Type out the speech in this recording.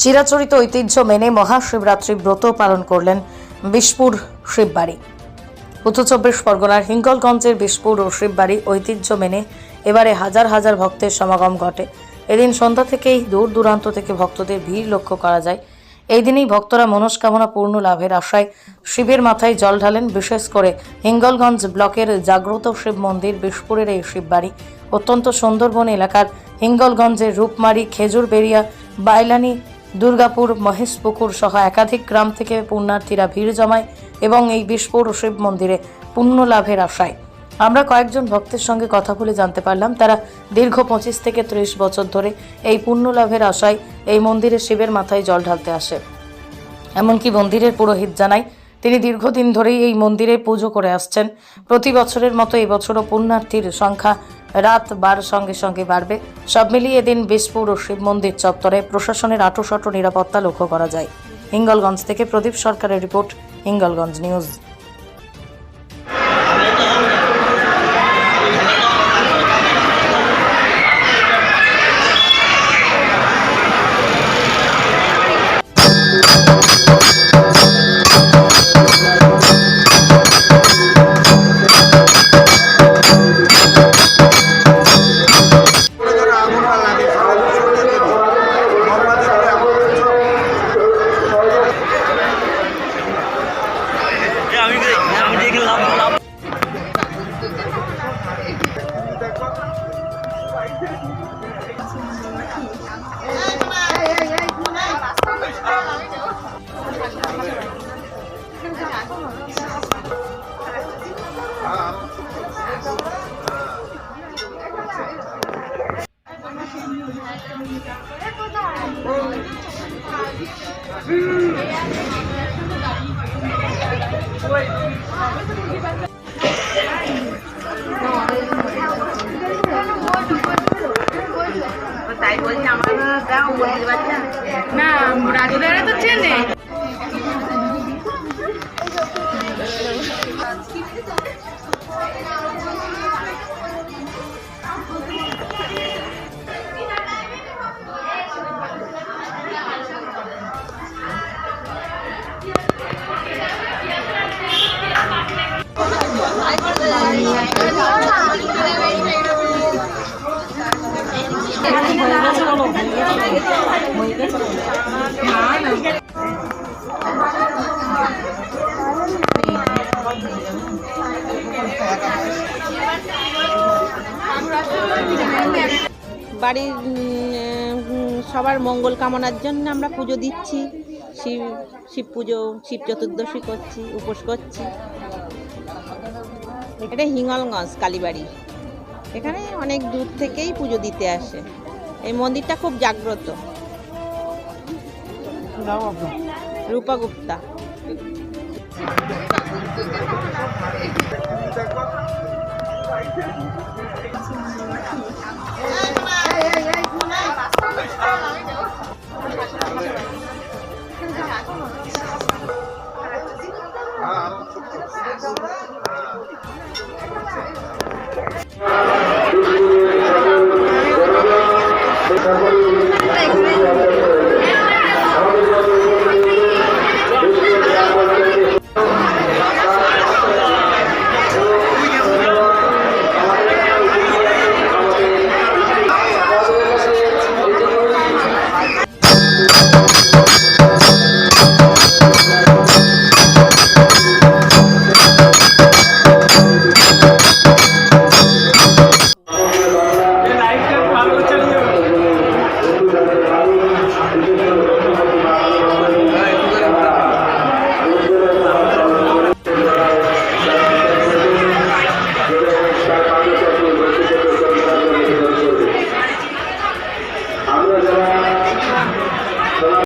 চিরাচরিত ঐতিহ্য মেনে মহাশিবরাত্রি ব্রত পালন করলেন বিশপুর শিববাড়ি। উত্তর চব্বিশ পরগনার হিঙ্গলগঞ্জের বিশপুর ও শিববাড়ি ঐতিহ্য মেনে এবারে হাজার হাজার ভক্তের সমাগম ঘটে। এদিন সন্ধ্যা থেকেই দূর দূরান্ত থেকে ভক্তদের ভিড় লক্ষ্য করা যায়। এই দিনেই ভক্তরা মনস্কামনা পূর্ণ লাভের আশায় শিবের মাথায় জল ঢালেন, বিশেষ করে হিঙ্গলগঞ্জ ব্লকের জাগ্রত শিব মন্দির বিশপুরের এই শিববাড়ি। অত্যন্ত সুন্দরবন এলাকার হিঙ্গলগঞ্জের রূপমারি খেজুর খেজুরবেড়িয়া, বাইলানি দুর্গাপুর, মহেশপুকুর সহ একাধিক গ্রাম থেকে পুণ্যার্থীরা ভিড় জমায় এবং এই বিস্ফোর শিব মন্দিরে পুণ্য লাভের আশায়। আমরা কয়েকজন ভক্তের সঙ্গে কথা বলে জানতে পারলাম, তারা দীর্ঘ পঁচিশ থেকে ত্রিশ বছর ধরে এই পুণ্য লাভের আশায় এই মন্দিরে শিবের মাথায় জল ঢালতে আসে। এমনকি মন্দিরের পুরোহিত জানায় তিনি দীর্ঘদিন ধরেই এই মন্দিরে পুজো করে আসছেন। প্রতি বছরের মতো এবছরও পুণ্যার্থীর সংখ্যা রাত বার সঙ্গে সঙ্গে বাড়বে। সব মিলিয়ে এদিন বিশপুর ও শিব মন্দির চত্বরে প্রশাসনের আটোশটো নিরাপত্তা লক্ষ্য করা যায়। হিঙ্গলগঞ্জ থেকে প্রদীপ সরকারের রিপোর্ট, হিঙ্গলগঞ্জ নিউজ। 嗯。好的好 না রাজুদারা তো চেনে। বাড়ির সবার মঙ্গল কামনার জন্য আমরা পুজো দিচ্ছি। শিব শিব পুজো, শিব চতুর্দশী করছি, উপোস করছি। এটা হিঙ্গলগঞ্জ কালীবাড়ি। এখানে অনেক দূর থেকেই পুজো দিতে আসে। এই মন্দিরটা খুব জাগ্রত। রূপা গুপ্তা। Gracias.